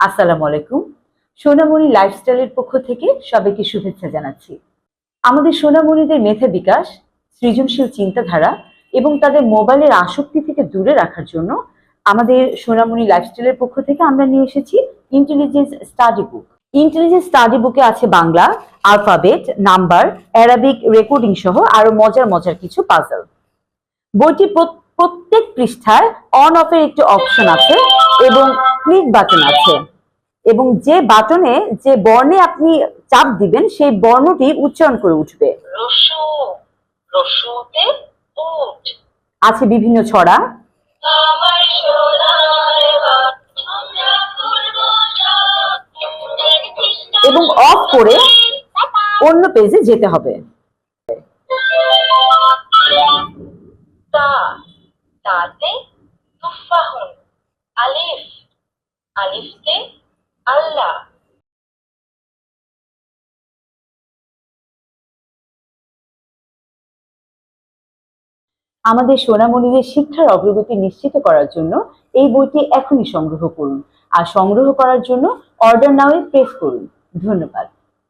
আসসালামু আলাইকুম। সোনামণি লাইফস্টাইলের পক্ষ থেকে সবাইকে শুভেচ্ছা জানাচ্ছি। আমাদের সোনামণিদের মেধা বিকাশ, সৃজনশীল চিন্তাধারা এবং তাদের মোবাইলের আসক্তি থেকে দূরে রাখার জন্য আমাদের সোনামণি লাইফস্টাইলের পক্ষ থেকে আমরা নিয়ে এসেছি intelligence study book intelligence study বুকে আছে Bangla alphabet number Arabic recording সহ আরও মজার মজার কিছু পাজল বইটি প্রত- প্রত্যেক পৃষ্ঠায় অন অফের একটি অপশন আছে এবং ক্লিক বাটন আছে। এবং যে বাটনে যে বর্ণে আপনি চাপ দিবেন সেই বর্ণটি উচ্চারণ করে উঠবে। আছে বিভিন্ন ছড়া। এবং অফ করে অন্য পেজে যেতে হবে। তা তাতে তুফাহুন আলিফ আলিফতে আল্লাহ আমাদের সোনামণিদের শিক্ষার অগ্রগতি নিশ্চিত করার জন্য এই বইটি এখনই সংগ্রহ করুন। আর সংগ্রহ করার জন্য অর্ডার নাও প্রেস করুন। ধন্যবাদ।